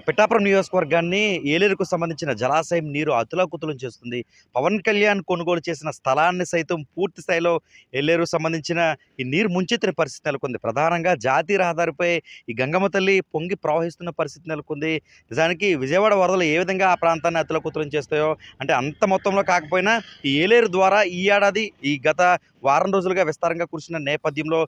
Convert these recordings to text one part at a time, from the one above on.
పిఠాపురం నియోజకవర్గాన్ని ఏలేరుకు సంబంధించిన జలాశయం నీరు అతులాకుతులం చేస్తుంది. పవన్ కళ్యాణ్ కొనుగోలు చేసిన స్థలాన్ని సైతం పూర్తి స్థాయిలో ఏలేరు సంబంధించిన ఈ నీరు ముంచెత్తిన పరిస్థితి నెలకొంది. ప్రధానంగా జాతీయ రహదారిపై ఈ గంగమ్మ తల్లి పొంగి ప్రవహిస్తున్న పరిస్థితి నెలకొంది. నిజానికి విజయవాడ వరదలు ఏ విధంగా ఆ ప్రాంతాన్ని అతులకుతులం చేస్తాయో అంటే అంత మొత్తంలో కాకపోయినా ఈ ఏలేరు ద్వారా ఈ ఏడాది ఈ గత వారం రోజులుగా విస్తారంగా కురిసిన నేపథ్యంలో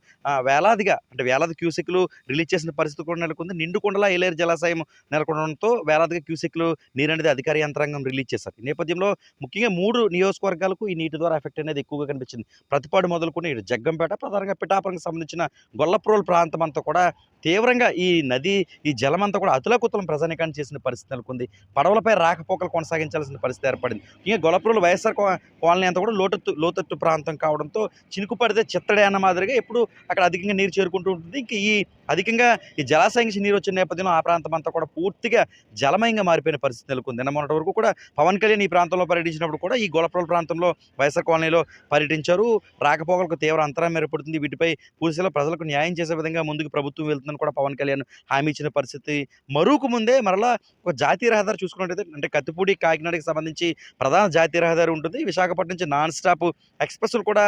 వేలాదిగా అంటే వేలాది క్యూసెక్లు రిలీజ్ చేసిన పరిస్థితి కూడా నెలకొంది. నిండుకొండల ఏలేరు జలాశయం నెలకొనడంతో వేలాదిగా క్యూసెక్లు నీరు అనేది అధికార యంత్రాంగం రిలీజ్ చేశారు. ఈ నేపథ్యంలో ముఖ్యంగా మూడు నియోజకవర్గాలకు ఈ నీటి ద్వారా ఎఫెక్ట్ అనేది ఎక్కువగా కనిపించింది. ప్రతిపాడు మొదలుకునే ఇటు జగ్గంపేట ప్రధానంగా పిఠాపురంకి సంబంధించిన గొల్లప్రోల్ ప్రాంతం అంతా కూడా తీవ్రంగా ఈ నది ఈ జలమంతా కూడా అతులకుతలం ప్రజానికాన్ని చేసిన పరిస్థితి నెలకొంది. పడవలపై రాకపోకలు కొనసాగించాల్సిన పరిస్థితి ఏర్పడింది. ఇంకా గొల్లప్రోలు వైఎస్ఆర్ కో- కాలనీ అంతా కూడా లోతట్టు లోతట్టు ప్రాంతం కావడంతో చినుకు పడితే చిత్తడే అన్న మాదిరిగా ఎప్పుడు అక్కడ అధికంగా నీరు చేరుకుంటూ ఉంటుంది. ఇంక ఈ అధికంగా ఈ జలాశయం నుంచి నీరు వచ్చిన నేపథ్యంలో ఆ ప్రాంతం అంతా కూడా పూర్తిగా జలమయంగా మారిపోయిన పరిస్థితి నెలకొంది. నిన్న మొన్నటి వరకు కూడా పవన్ కళ్యాణ్ ఈ ప్రాంతంలో పర్యటించినప్పుడు కూడా ఈ గొలప్రోల్ ప్రాంతంలో వైఎస్ఆర్ కాలనీలో పర్యటించారు. రాకపోకలకు తీవ్ర అంతరాయం ఏర్పడుతుంది. వీటిపై పూర్తిలో ప్రజలకు న్యాయం చేసే విధంగా ముందుకు ప్రభుత్వం చేస్తామని కూడా పవన్ కళ్యాణ్ హామీ ఇచ్చిన పరిస్థితి మరుకు ముందే మరలా ఒక జాతీయ రహదారి చూసుకున్నట్టయితే అంటే కత్తిపూడి కాకినాడకి సంబంధించి ప్రధాన జాతీయ రహదారి ఉంటుంది. విశాఖపట్నం నుంచి నాన్ స్టాప్ ఎక్స్ప్రెస్లు కూడా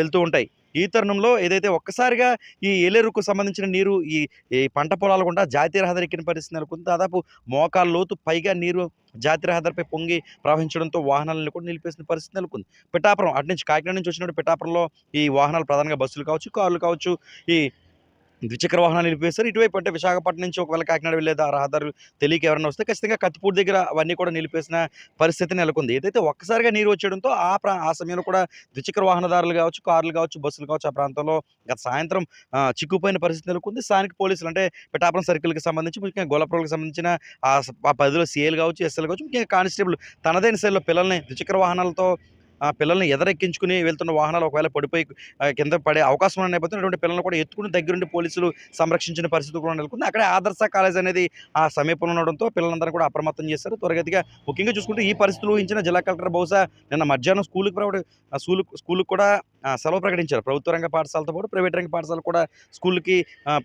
వెళ్తూ ఉంటాయి. ఈ తరుణంలో ఏదైతే ఒక్కసారిగా ఈ ఏలేరుకు సంబంధించిన నీరు ఈ ఈ పంట పొలాలు గుండా జాతీయ రహదారి ఎక్కిన పరిస్థితి నెలకొంది. దాదాపు మోకాళ్ళ లోతు పైగా నీరు జాతీయ రహదారిపై పొంగి ప్రవహించడంతో వాహనాలను కూడా నిలిపేసిన పరిస్థితి నెలకొంది. పిఠాపురం అటు నుంచి కాకినాడ నుంచి వచ్చినప్పుడు పిఠాపురంలో ఈ వాహనాలు ప్రధానంగా బస్సులు కావచ్చు కార్లు కావచ్చు ఈ ద్విచక్ర వాహనాలు నిలిపేస్తారు ఇటువైపు అంటే విశాఖపట్నం నుంచి ఒకవేళ కాకినాడ వెళ్ళే దా- రహదారులు తెలియక ఎవరైనా వస్తే ఖచ్చితంగా కత్తిపూడి దగ్గర అవన్నీ కూడా నిలిపేసిన పరిస్థితి నెలకొంది. ఏదైతే ఒక్కసారిగా నీరు వచ్చేయడంతో ఆ ప్రా ఆ సమయంలో కూడా ద్విచక్ర వాహనదారులు కావచ్చు కార్లు కావచ్చు బస్సులు కావచ్చు ఆ ప్రాంతంలో గత సాయంత్రం చిక్కుపోయిన పరిస్థితి నెలకొంది. స్థానిక పోలీసులు అంటే పిఠాపురం సర్కిల్కి సంబంధించి ముఖ్యంగా గోలపురంకి సంబంధించిన ఆ పదిలో ఆ పరిధిలో సీఏలు కావచ్చు ఎస్ఎల్ కావచ్చు ముఖ్యంగా కానిస్టేబుల్ తనదైన శైలిలో పిల్లల్ని ద్విచక్ర వాహనాలతో ఆ పిల్లల్ని ఎదరెక్కించుకుని వెళ్తున్న వాహనాలు ఒకవేళ పడిపోయి కింద పడే అవకాశం ఉన్న నేపథ్యంలో అటువంటి పిల్లలను కూడా ఎత్తుకుని దగ్గరుండి పోలీసులు సంరక్షించిన పరిస్థితి కూడా నెలకొంది. అక్కడే ఆదర్శ కాలేజ్ అనేది ఆ సమీపంలో ఉండడంతో పిల్లలందరూ కూడా అప్రమత్తం చేశారు. త్వరగతిగా ముఖ్యంగా చూసుకుంటే ఈ పరిస్థితులు ఊహించిన జిల్లా కలెక్టర్ బహుశా నిన్న మధ్యాహ్నం స్కూల్కి ప్రవడి స్కూల్ స్కూల్కి కూడా సెలవు ప్రకటించారు. ప్రభుత్వ రంగ పాఠశాలతో పాటు ప్రైవేట్ రంగ పాఠశాల కూడా స్కూల్కి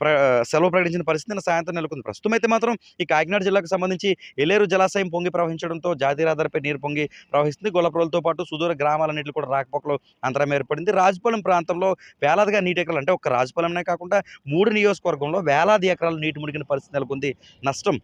ప్ర- సెలవు ప్రకటించిన పరిస్థితి నిన్న సాయంత్రం నెలకొంది. ప్రస్తుతం అయితే మాత్రం ఈ కాకినాడ జిల్లాకు సంబంధించి ఎలేరు జలాశయం పొంగి ప్రవహించడంతో జాతీయ రహదారిపై నీరు పొంగి ప్రవహిస్తుంది. గొల్లప్రోలతో పాటు సుదూర గ్రామాలన్నింటిలో కూడా రాకపోకలు అంతరం ఏర్పడింది. రాజపాలెం ప్రాంతంలో వేలాదిగా నీటి ఎకరాలు అంటే ఒక్క రాజపాలెంనే కాకుండా మూడు నియోజకవర్గంలో వేలాది ఎకరాలు నీటి మునిగిన పరిస్థితి నెలకొంది. నష్టం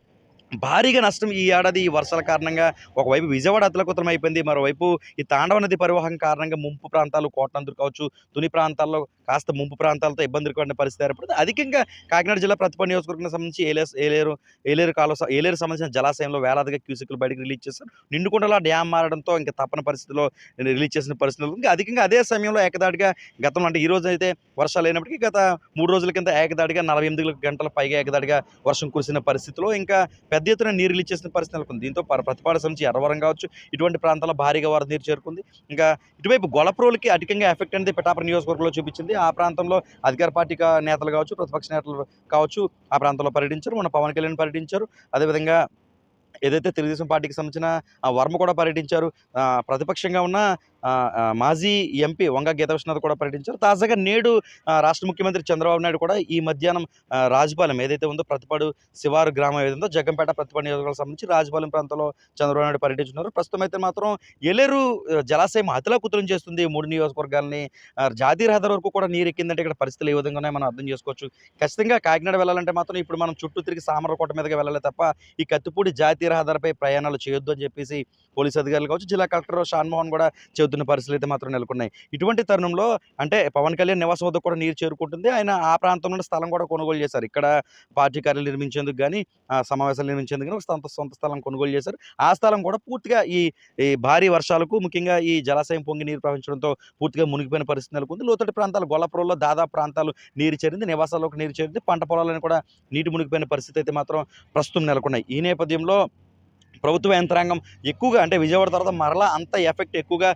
భారీగా నష్టం ఈ ఏడాది ఈ వర్షాల కారణంగా ఒకవైపు విజయవాడ అతలకుతలం అయిపోయింది మరోవైపు ఈ తాండవ నది పరివాహం కారణంగా ముంపు ప్రాంతాలు కోటనందుకు కావచ్చు తుని ప్రాంతాల్లో కాస్త ముంపు ప్రాంతాలతో ఇబ్బందులు పడిన పరిస్థితి ఏర్పడింది. అధికంగా కాకినాడ జిల్లా ప్రతిభ నియోజకవర్గానికి సంబంధించి ఏలేరు ఏలేరు ఏలేరు కాలువ ఏలేరు సంబంధించిన జలాశయంలో వేలాదిగా క్యూసిక్లు బయటకు రిలీజ్ చేశారు. నిండుకుండలో డ్యామ్ మారడంతో ఇంకా తప్పని పరిస్థితిలో రిలీజ్ చేసిన పరిస్థితులు ఇంకా అధికంగా అదే సమయంలో ఏకదాటిగా గతంలో అంటే ఈ రోజు అయితే వర్షాలు అయినప్పటికీ గత మూడు రోజుల కింద ఏకదాటిగా నలభై ఎనిమిది గంటల పైగా ఏకదాటిగా వర్షం కురిసిన పరిస్థితిలో ఇంకా పెద్ద ఎత్తున నీరు రిలీజ్ చేసిన పరిస్థితి నెలకొంది. దీంతో పర- సంచి ఎర్రవరం కావచ్చు ఇటువంటి ప్రాంతాల్లో భారీగా వరద నీరు చేరుకుంది. ఇంకా ఇటువైపు గొలప్రోలకి అధికంగా ఎఫెక్ట్ అనేది పిఠాపురం నియోజకవర్గంలో చూపించింది. ఆ ప్రాంతంలో అధికార పార్టీ నేతలు కావచ్చు ప్రతిపక్ష నేతలు కావచ్చు ఆ ప్రాంతంలో పర్యటించారు. మన పవన్ కళ్యాణ్ పర్యటించారు. అదేవిధంగా ఏదైతే తెలుగుదేశం పార్టీకి సంబంధించిన ఆ, వర్మ కూడా పర్యటించారు. ప్రతిపక్షంగా ఉన్న మాజీ ఎంపీ వంగ గీత విశ్వనాథ్ కూడా పర్యటించారు. తాజాగా నేడు రాష్ట్ర ముఖ్యమంత్రి చంద్రబాబు నాయుడు కూడా ఈ మధ్యాహ్నం రాజపాలెం ఏదైతే ఉందో ప్రతిపాడు శివారు గ్రామం ఏదైతే ఉందో జగ్గంపేట ప్రతిపాడు నియోజకవర్గాలకు సంబంధించి రాజపాలెం ప్రాంతంలో చంద్రబాబు నాయుడు పర్యటించున్నారు ప్రస్తుతం అయితే మాత్రం ఎలేరు జలాశయం అతిలా కుతులం చేస్తుంది మూడు నియోజకవర్గాలని. జాతీయ రహదారి వరకు కూడా నీరు ఎక్కిందంటే ఇక్కడ పరిస్థితులు ఏ విధంగా ఉన్నాయో మనం అర్థం చేసుకోవచ్చు. ఖచ్చితంగా కాకినాడ వెళ్ళాలంటే మాత్రం ఇప్పుడు మనం చుట్టూ తిరిగి సామరకోట మీదకి వెళ్ళాలి తప్ప ఈ కత్తిపూడి జాతీయ రహదారిపై ప్రయాణాలు చేయొద్దు అని చెప్పేసి పోలీస్ అధికారులు కావచ్చు జిల్లా కలెక్టర్ షాన్మోహన్ కూడా పొద్దున్న పరిస్థితులు అయితే మాత్రం నెలకొన్నాయి. ఇటువంటి తరుణంలో అంటే పవన్ కళ్యాణ్ నివాసం వద్ద కూడా నీరు చేరుకుంటుంది. ఆయన ఆ ప్రాంతం నుండి స్థలం కూడా కొనుగోలు చేశారు. ఇక్కడ పార్టీ కార్యాలు నిర్మించేందుకు కానీ సమావేశాలు నిర్మించేందుకు కానీ ఒక సొంత సొంత స్థలం కొనుగోలు చేశారు. ఆ స్థలం కూడా పూర్తిగా ఈ ఈ భారీ వర్షాలకు ముఖ్యంగా ఈ జలాశయం పొంగి నీరు ప్రవహించడంతో పూర్తిగా మునిగిపోయిన పరిస్థితి నెలకొంది. లోతటి ప్రాంతాలు గొల్లపురంలో దాదాపు ప్రాంతాలు నీరు చేరింది నివాసాల్లోకి నీరు చేరింది పంట పొలాలను కూడా నీటి మునిగిపోయిన పరిస్థితి అయితే మాత్రం ప్రస్తుతం నెలకొన్నాయి. ఈ నేపథ్యంలో ప్రభుత్వ యంత్రాంగం ఎక్కువగా అంటే విజయవాడ తర్వాత మరలా అంత ఎఫెక్ట్ ఎక్కువగా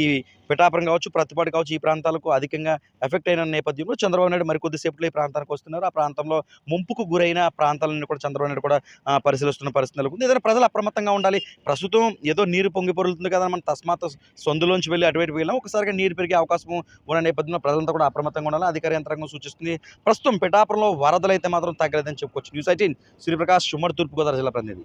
ఈ పిఠాపురం కావచ్చు ప్రతిపాటు కావచ్చు ఈ ప్రాంతాలకు అధికంగా ఎఫెక్ట్ అయిన నేపథ్యంలో చంద్రబాబు నాయుడు మరికొద్దిసేపులో ఈ ప్రాంతానికి వస్తున్నారు. ఆ ప్రాంతంలో ముంపుకు గురైన ప్రాంతాలను కూడా చంద్రబాబు నాయుడు కూడా పరిశీలిస్తున్న పరిస్థితి నెలకొంది. ఏదైనా ప్రజలు అప్రమత్తంగా ఉండాలి. ప్రస్తుతం ఏదో నీరు పొంగి పొరులుతుంది కదా మనం తస్మాత్ సొందులోంచి వెళ్ళి అటువైపు వెళ్ళాం ఒకసారిగా నీరు పెరిగే అవకాశం ఉన్న నేపథ్యంలో ప్రజలంతా కూడా అప్రమత్తంగా ఉండాలి. అధికార యంత్రాంగం సూచిస్తుంది. ప్రస్తుతం పిఠాపురంలో వరదలు అయితే మాత్రం తగ్గలేదని చెప్పుకోవచ్చు. న్యూస్ ఎయిటీన్ శ్రీప్రకాష్ సుమర్ తూర్పుగోదావరి జిల్లా ప్రతినిధి.